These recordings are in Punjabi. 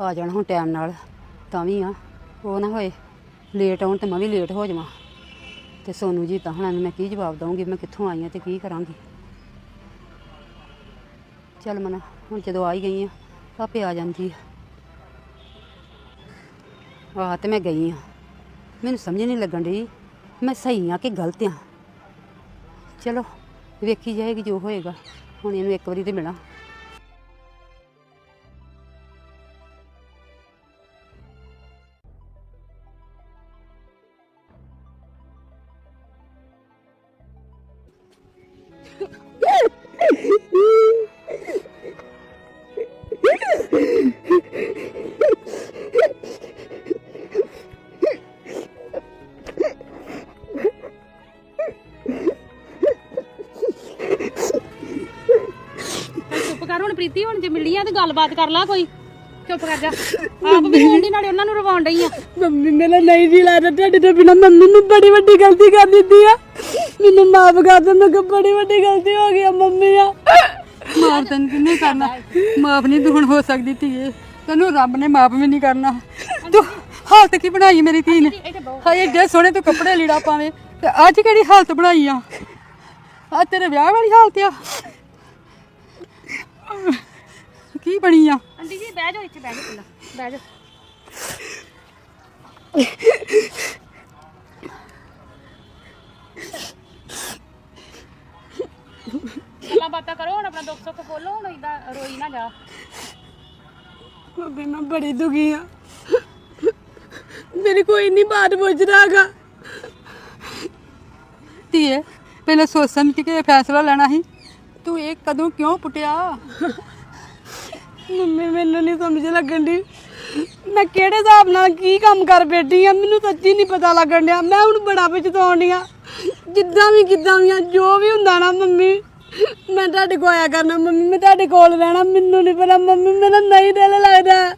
ਆ ਜਾਣ ਹੁਣ ਟਾਈਮ ਨਾਲ, ਤਾਂ ਵੀ ਆ। ਉਹ ਨਾ ਹੋਏ ਲੇਟ ਆਉਣ ਤੇ ਮੈਂ ਵੀ ਲੇਟ ਹੋ ਜਾਵਾਂ। ਤੇ ਸੋਨੂ ਜੀ ਤਾਂ ਹੁਣ ਮੈਂ ਕੀ ਜਵਾਬ ਦਵਾਂਗੀ ਮੈਂ ਕਿੱਥੋਂ ਆਈ ਹਾਂ ਤੇ ਕੀ ਕਰਾਂਗੀ। ਚੱਲ ਮਨਾ, ਹੁਣ ਜਦੋਂ ਆ ਹੀ ਗਈ ਆ, ਆਪੇ ਆ ਜਾਂਦੀ ਆ। ਆ ਤੇ ਮੈਂ ਗਈ ਆ। ਮੈਨੂੰ ਸਮਝ ਨਹੀਂ ਲੱਗਣ ਡਈ, ਮੈਂ ਸਹੀ ਆ ਕਿ ਗਲਤ ਆ। ਚਲੋ, ਵੇਖੀ ਜਾਏਗੀ ਜੋ ਹੋਏਗਾ, ਹੁਣ ਇਹਨੂੰ ਇੱਕ ਵਾਰੀ ਤੇ ਮਿਲਾਂ। ਪ੍ਰੀਤੀ ਹੁਣ ਜੇ ਮਿਲੀ ਆ ਤੇ ਗੱਲਬਾਤ ਕਰ ਲਾ ਕੋਈ। ਚੁੱਪ ਕਰ ਜਾ। ਆਪ ਵੀ ਹੋਣ ਦੀ ਨਾਲੇ ਉਹਨਾਂ ਨੂੰ ਰਵਾਉਣ ਡਈ ਆ। ਮੰਮੀ ਮੇਰਾ ਨਹੀਂ ਜੀ ਲੱਗਦਾ ਤੁਹਾਡੇ ਤੋਂ ਬਿਨਾ। ਮੰਮੀ ਨੂੰ ਬੜੀ ਵੱਡੀ ਗਲਤੀ ਕਰ ਦਿੱਤੀ ਆ। ਮੈਨੂੰ ਮਾਫ ਕਰ ਦੇ ਮੈਂ ਕਿ ਬੜੀ ਵੱਡੀ ਗਲਤੀ ਹੋ ਗਈ ਆ ਮੰਮੀ ਆ। ਮਾਫ ਤੈਨੂੰ ਕਿੰਨੇ ਕਰਨਾ? ਮਾਫ ਨਹੀਂ ਤੂੰ ਹੁਣ ਹੋ ਸਕਦੀ ਧੀਏ। ਤੈਨੂੰ ਰੱਬ ਨੇ ਮਾਫ ਵੀ ਨਹੀਂ ਕਰਨਾ। ਤੂੰ ਹਾਲਤ ਕੀ ਬਣਾਈ ਮੇਰੀ ਧੀ ਨੇ? ਹਾਏ ਏਡੇ ਸੋਹਣੇ ਤੂੰ ਕੱਪੜੇ ਲੀੜਾ ਪਾਵੇਂ। ਤੇ ਅੱਜ ਕਿਹੜੀ ਹਾਲਤ ਬਣਾਈ ਆ? ਆ ਤੇਰੇ ਵਿਆਹ ਵਾਲੀ ਹਾਲਤ ਆ ਕੀ ਬਣੀ ਆ। ਆਂਟੀ ਜੀ ਬਹਿ ਜਾਓ ਇੱਥੇ ਬਹਿ ਜਾਓ ਪਹਿਲਾਂ। ਬਹਿ ਜਾਓ। ਗੱਲਾਂ ਬਾਤਾਂ ਕਰੋ ਹੁਣ ਆਪਣਾ ਦੁੱਖ ਸੁੱਖ ਬੋਲੋ ਹੁਣ ਇਦਾਂ ਰੋਈ ਨਾ ਜਾ। ਮੰਮੀ ਮੈਂ ਬੜੀ ਦੁਖੀ ਆ। ਮੇਰੀ ਕੋਈ ਨਹੀਂ ਬਾਤ ਪੁੱਛ ਰਹਾਗਾ ਧੀਏ ਪਹਿਲਾਂ ਸੋਚ ਸਮਝ ਕੇ ਫੈਸਲਾ ਲੈਣਾ ਸੀ। ਤੂੰ ਇਹ ਕਦੋਂ ਕਿਉਂ ਪੁੱਟਿਆ? ਮੰਮੀ, ਮੈਨੂੰ ਨਹੀਂ ਸਮਝ ਲੱਗਣ ਦੀ ਮੈਂ ਕਿਹੜੇ ਹਿਸਾਬ ਨਾਲ ਕੀ ਕੰਮ ਕਰ ਬੈਠੀ ਆ, ਮੈਨੂੰ ਸੱਚੀ ਨਹੀਂ ਪਤਾ ਲੱਗਣ ਡਿਆ। ਮੈਂ ਹੁਣ ਬੜਾ ਪਛਤਾਉਣ ਡਈ ਆ। ਜਿੱਦਾਂ ਵੀ, ਕਿੱਦਾਂ ਵੀ ਆ, ਜੋ ਵੀ ਹੁੰਦਾ ਨਾ ਮੰਮੀ, ਮੈਂ ਤੁਹਾਡੇ ਕੋਲ ਆਇਆ ਕਰਨਾ। ਮੰਮੀ, ਮੈਂ ਤੁਹਾਡੇ ਕੋਲ ਰਹਿਣਾ, ਮੈਨੂੰ ਨਹੀਂ ਪਤਾ। ਮੰਮੀ ਮੇਰਾ ਨਹੀਂ ਦਿਲ ਲੱਗਦਾ।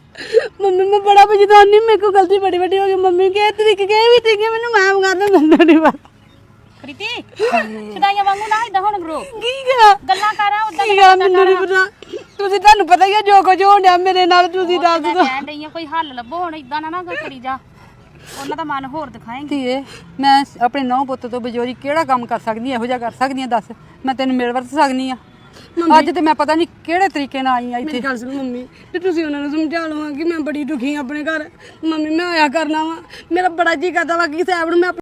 ਮੰਮੀ, ਮੈਂ ਬੜਾ ਪਛਤਾਉਣੀ, ਮੇਰੇ ਕੋਲ ਗਲਤੀ ਬੜੀ ਵੱਡੀ ਹੋ ਗਈ। ਮੰਮੀ, ਕਿਹ ਤਰੀਕੇ, ਕਿਹ ਵੀ ਤਰੀਕੇ, ਮੈਨੂੰ ਮਾਫ ਕਰ ਦੇ ਮੈਨੂੰ ਨਹੀਂ ਪਤਾ। ਪ੍ਰੀਤੀ ਛਦਾਈਆਂ ਵਾਂਗੂ ਨਾ ਇਦਾਂ ਹੁਣ ਗਰੋ ਕੀ ਕਰਾਂ? ਗੱਲਾਂ ਕਰਾਂ ਉਦਾਂ ਕੀ ਆ ਮੈਨੂੰ ਨਹੀਂ ਪਤਾ। ਤੁਸੀਂ ਤੁਹਾਨੂੰ ਪਤਾ ਹੀ ਆ ਜੋ ਕੁਝ ਹੋਣ ਡਿਆ ਮੇਰੇ ਨਾਲ ਤੁਸੀਂ ਦੱਸ ਮੈਂ ਦਿਓ। ਕਹਿਣ ਡਈ ਆ ਕੋਈ ਹੱਲ ਲੱਭੋ ਹੁਣ ਇਦਾਂ ਨਾ ਨਾ ਕਰੀ ਜਾ। ਉਹਨਾਂ ਦਾ ਮਨ ਹੋਰ ਦਿਖਾਏਂਗੇ। ਧੀਏ ਮੈਂ ਸ- ਆਪਣੇ ਨੌ ਪੁੱਤ ਤੋਂ ਬਜੋਰੀ ਕਿਹੜਾ ਕੰਮ ਕਰ ਸਕਦੀ ਹਾਂ ਇਹੋ ਜਿਹਾ ਕਰ ਸਕਦੀ ਹਾਂ ਦੱਸ। ਮੈਂ ਤੈਨੂੰ ਮਿਲ ਵਰਤ ਸਕਦੀ ਆ। ਅੱਜ ਤੇ ਮੈਂ ਪਤਾ ਨਹੀਂ ਕਿਹੜੇ ਤਰੀਕੇ ਨਾਲ ਆਈ ਆ ਇੱਥੇ। ਮੇਰੀ ਗੱਲ ਸੁਣੋ ਮੰਮੀ ਤੇ ਤੁਸੀਂ ਉਹਨਾਂ ਨੂੰ ਸਮਝਾ ਲਓ ਕਿ ਮੈਂ ਬੜੀ ਦੁਖੀ ਹਾਂ ਆਪਣੇ ਘਰ। ਮੰਮੀ ਮੈਂ ਆਇਆ ਕਰਨਾ ਵਾ। ਮੇਰਾ ਬੜਾ ਜੀ ਕਰਦਾ ਵਾ ਕਿ ਸਾਹਿਬ ਨੂੰ ਮੈਂ